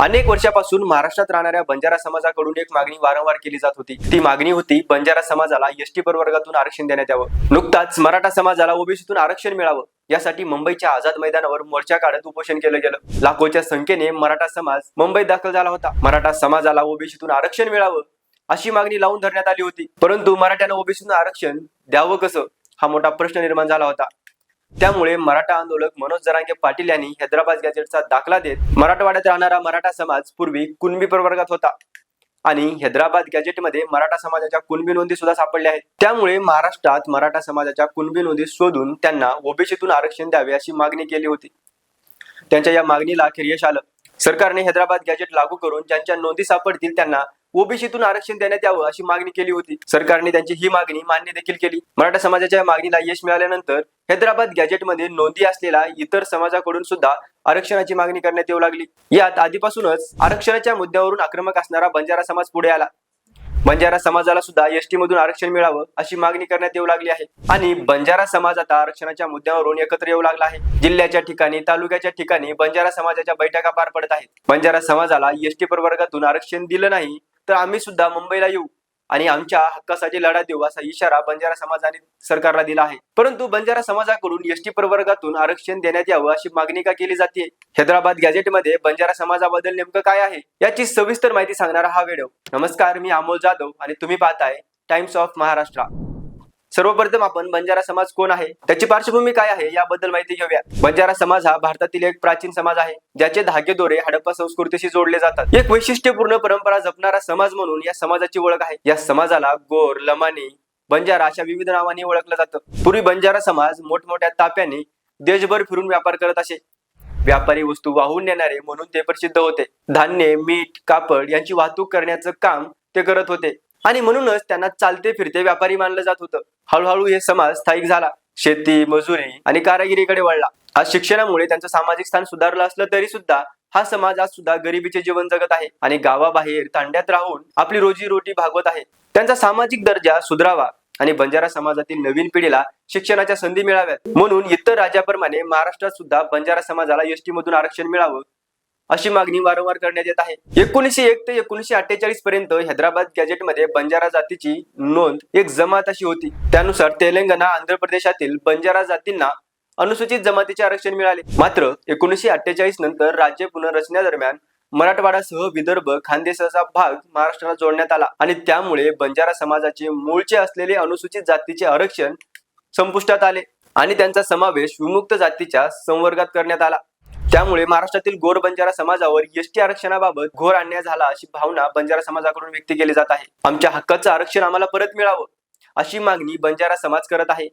अनेक वर्षापासून महाराष्ट्रात राहणाऱ्या बंजारा समाजाकडून एक मागणी वारंवार केली जात होती. ती मागणी होती बंजारा समाजाला एसटी प्रवर्गातून आरक्षण देण्यात यावं. नुकताच मराठा समाजाला ओबीसीतून आरक्षण मिळावं. यासाठी मुंबईच्या आझाद मैदानावर मोर्चा काढत उपोषण केलं गेलं. लाखोच्या संख्येने मराठा समाज मुंबईत दाखल झाला होता. मराठा समाजाला ओबीसीतून आरक्षण मिळावं अशी मागणी लावून धरण्यात आली होती. परंतु मराठ्यांना ओबीसीतून आरक्षण द्यावं कसं? हा मोठा प्रश्न निर्माण झाला होता. त्यामुळे मराठा आंदोलक मनोज जरांगे पाटील यांनी हैदराबाद गॅजेटचा दाखला देत मराठवाड्यात राहणारा मराठा समाज पूर्वी कुणबी प्रवर्गात होता. आणि हैदराबाद गॅजेटमध्ये मराठा समाजाच्या कुणबी नोंदी सुद्धा सापडल्या आहेत. त्यामुळे महाराष्ट्रात मराठा समाजाच्या कुणबी नोंदी शोधून त्यांना ओबीसीतून आरक्षण द्यावे अशी मागणी केली होती. त्यांच्या या मागणीला अखेर यश आलं. सरकारने हैदराबाद गॅजेट लागू करून ज्यांच्या नोंदी सापडतील त्यांना ओबीसीतून आरक्षण देण्यात यावं अशी मागणी केली होती. सरकारने त्यांची ही मागणी मान्य देखील केली. मराठा समाजाच्या मागणीला यश मिळाल्यानंतर हैदराबाद गॅजेटमध्ये नोंदी असलेल्या इतर समाजाकडून सुद्धा आरक्षणाची मागणी करण्यात येऊ लागली. यात आधीपासूनच आरक्षणाच्या मुद्द्यावरून आक्रमक असणारा बंजारा समाज पुढे आला. बंजारा समाजाला सुद्धा एसटी मधून आरक्षण मिळावं अशी मागणी करण्यात येऊ लागली आहे. आणि बंजारा समाज आता आरक्षणाच्या मुद्द्यावरून एकत्र येऊ लागला आहे. जिल्ह्याच्या ठिकाणी तालुक्याच्या ठिकाणी बंजारा समाजाच्या बैठका पार पडत आहेत. बंजारा समाजाला एसटी प्रवर्गातून आरक्षण दिलं नाही तर आम्ही सुद्धा मुंबईला येऊ आणि आमच्या हक्कासाठी लढा देऊ असा इशारा बंजारा समाजाने सरकारला दिला आहे. परंतु बंजारा समाजाकडून एसटी प्रवर्गातून आरक्षण देण्यात यावं अशी मागणी का केली जाते? हैदराबाद गॅजेटमध्ये बंजारा समाजाबद्दल नेमकं काय आहे? याची सविस्तर माहिती सांगणारा हा व्हिडिओ. नमस्कार मी अमोल जाधव आणि तुम्ही पाहताय टाइम्स ऑफ महाराष्ट्र. सर्वप्रथम आपण बंजारा समाज कोण आहे? त्याची पार्श्वभूमी काय आहे? याबद्दल माहिती घेऊया. बंजारा समाज हा भारतातील एक प्राचीन समाज आहे ज्याचे धागेदोरे हडप्पा संस्कृतीशी जोडले जातात. एक वैशिष्ट्यपूर्ण परंपरा जपणारा समाज म्हणून या समाजाची ओळख आहे. या समाजाला गोर लमानी बंजारा अशा विविध नावांनी ओळखलं जातं. पूर्वी बंजारा समाज मोठमोठ्या ताप्याने देशभर फिरून व्यापार करत असे. व्यापारी वस्तू वाहून नेणारे म्हणून ते प्रसिद्ध होते. धान्य मीठ कापड यांची वाहतूक करण्याचं काम ते करत होते. आणि म्हणूनच त्यांना चालते फिरते व्यापारी मानलं जात होतं. हळूहळू हे समाज स्थायिक झाला. शेती मजुरी आणि कारागिरीकडे वळला. आज शिक्षणामुळे त्यांचं सामाजिक स्थान सुधारलं असलं तरी सुद्धा हा समाज आज सुद्धा गरिबीचे जीवन जगत आहे आणि गावाबाहेर तांड्यात राहून आपली रोजी रोटी भागवत आहे. त्यांचा सामाजिक दर्जा सुधारावा आणि बंजारा समाजातील नवीन पिढीला शिक्षणाच्या संधी मिळाव्यात. म्हणून इतर राज्याप्रमाणे महाराष्ट्रात सुद्धा बंजारा समाजाला एसटी मधून आरक्षण मिळावं अशी मागणी वारंवार करण्यात येत आहे. एकोणीशे एक ते एकोणीशे अठ्ठेचाळीस पर्यंत हैदराबाद गॅजेटमध्ये बंजारा जातीची नोंद एक जमात अशी होती. त्यानुसार तेलंगणा आंध्र प्रदेशातील बंजारा जातींना अनुसूचित जमातीचे आरक्षण मिळाले. मात्र एकोणीशे अठ्ठेचाळीस नंतर राज्य पुनर्रचनेदरम्यान मराठवाडासह विदर्भ खानदेशाचा भाग महाराष्ट्राला जोडण्यात आला आणि त्यामुळे बंजारा समाजाचे मूळचे असलेले अनुसूचित जातीचे आरक्षण संपुष्टात आले आणि त्यांचा समावेश विमुक्त जातीच्या संवर्गात करण्यात आला. त्यामुळे महाराष्ट्रातील गोर बंजारा समाजावर एसटी आरक्षणाबाबत घोर अन्याय झाला अशी भावना बंजारा समाजाकडून व्यक्त केली जात आहे. आमच्या हक्काचं आरक्षण आम्हाला परत मिळावं अशी मागणी बंजारा समाज करत आहे.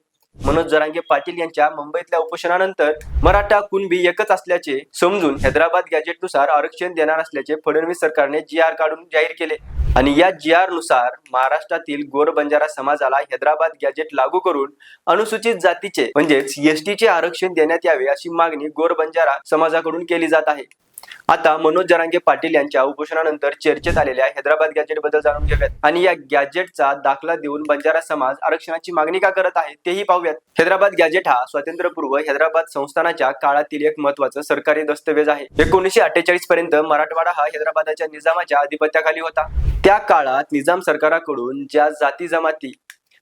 मनोज जरांगे पाटील यांच्या मुंबईतल्या उपोषणानंतर मराठा कुणबी एकच असल्याचे समजून हैदराबाद गॅजेटनुसार आरक्षण देणार असल्याचे फडणवीस सरकारने जी आर काढून जाहीर केले. आणि या जी आरनुसार महाराष्ट्रातील गोर बंजारा समाजाला हैदराबाद गॅजेट लागू करून अनुसूचित जातीचे म्हणजेच एसटीचे आरक्षण देण्यात यावे अशी मागणी गोर बंजारा समाजाकडून केली जात आहे. आता मनोज जरांगे पाटील यांच्या उपोषणानंतर चर्चेत आलेल्या हैदराबाद गॅजेटबद्दल जाणून घेऊयात. आणि या गॅजेटचा दाखला देऊन बंजारा समाज आरक्षणाची मागणी का करत आहे तेही पाहूयात. हैदराबाद गॅजेट हा स्वातंत्र्यपूर्व हैदराबाद संस्थानाच्या काळातील एक महत्वाचं सरकारी दस्तवेज आहे. एकोणीशे अठ्ठेचाळीस पर्यंत मराठवाडा हा हैदराबादच्या निजामाच्या अधिपत्याखाली होता. त्या काळात निजाम सरकाराकडून ज्या जाती जमाती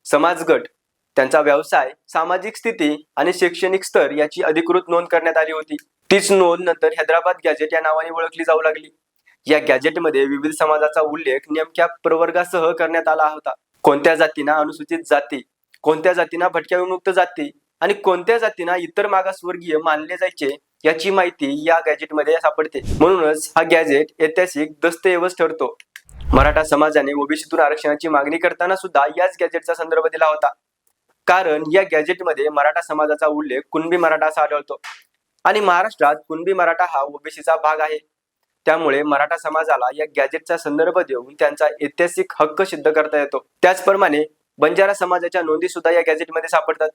समाजगट त्यांचा व्यवसाय सामाजिक स्थिती आणि शैक्षणिक स्तर याची अधिकृत नोंद करण्यात आली होती. तीच नोंद नंतर हैदराबाद गॅजेट या नावाने ओळखली जाऊ लागली. या गॅजेटमध्ये विविध समाजाचा उल्लेख नेमक्या प्रवर्गासह करण्यात आला होता. कोणत्या जातींना अनुसूचित जाती कोणत्या जातींना भटक्या विमुक्त जाती आणि कोणत्या जातींना इतर मागासवर्गीय मानले जायचे याची माहिती या गॅजेटमध्ये सापडते. म्हणूनच हा गॅजेट ऐतिहासिक दस्तऐवज ठरतो. मराठा समाजाने ओबीसीतून आरक्षणाची मागणी करताना सुद्धा याच गॅजेटचा संदर्भ दिला होता. कारण या गॅजेटमध्ये मराठा समाजाचा उल्लेख कुणबी मराठा असा आढळतो. आणि महाराष्ट्रात कुणबी मराठा हा ओबीसीचा भाग आहे. त्यामुळे मराठा समाजाला या गॅजेटचा संदर्भ देऊन त्यांचा ऐतिहासिक हक्क सिद्ध करता येतो. त्याचप्रमाणे बंजारा समाजाच्या नोंदी सुद्धा या गॅजेटमध्ये सापडतात.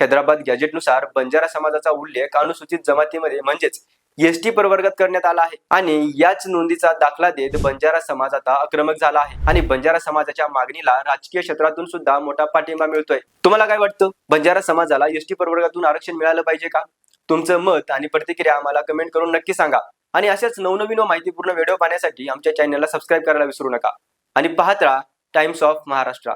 हैदराबाद गॅजेटनुसार बंजारा समाजाचा उल्लेख अनुसूचित जमातीमध्ये म्हणजेच एसटी प्रवर्गात करण्यात आला आहे. आणि याच नोंदीचा दाखला देत बंजारा समाज आता आक्रमक झाला आहे. आणि बंजारा समाजाच्या मागणीला राजकीय क्षेत्रातून सुद्धा मोठा पाठिंबा मिळतोय. तुम्हाला काय वाटतं? बंजारा समाजाला एसटी प्रवर्गातून आरक्षण मिळालं पाहिजे का? तुमचं मत आणि प्रतिक्रिया आम्हाला कमेंट करून नक्की सांगा. आणि अशाच नवनवीन व माहितीपूर्ण व्हिडिओ पाहण्यासाठी आमच्या चॅनलला सबस्क्राईब करायला विसरू नका. आणि पाहत राहा टाइम्स ऑफ महाराष्ट्र.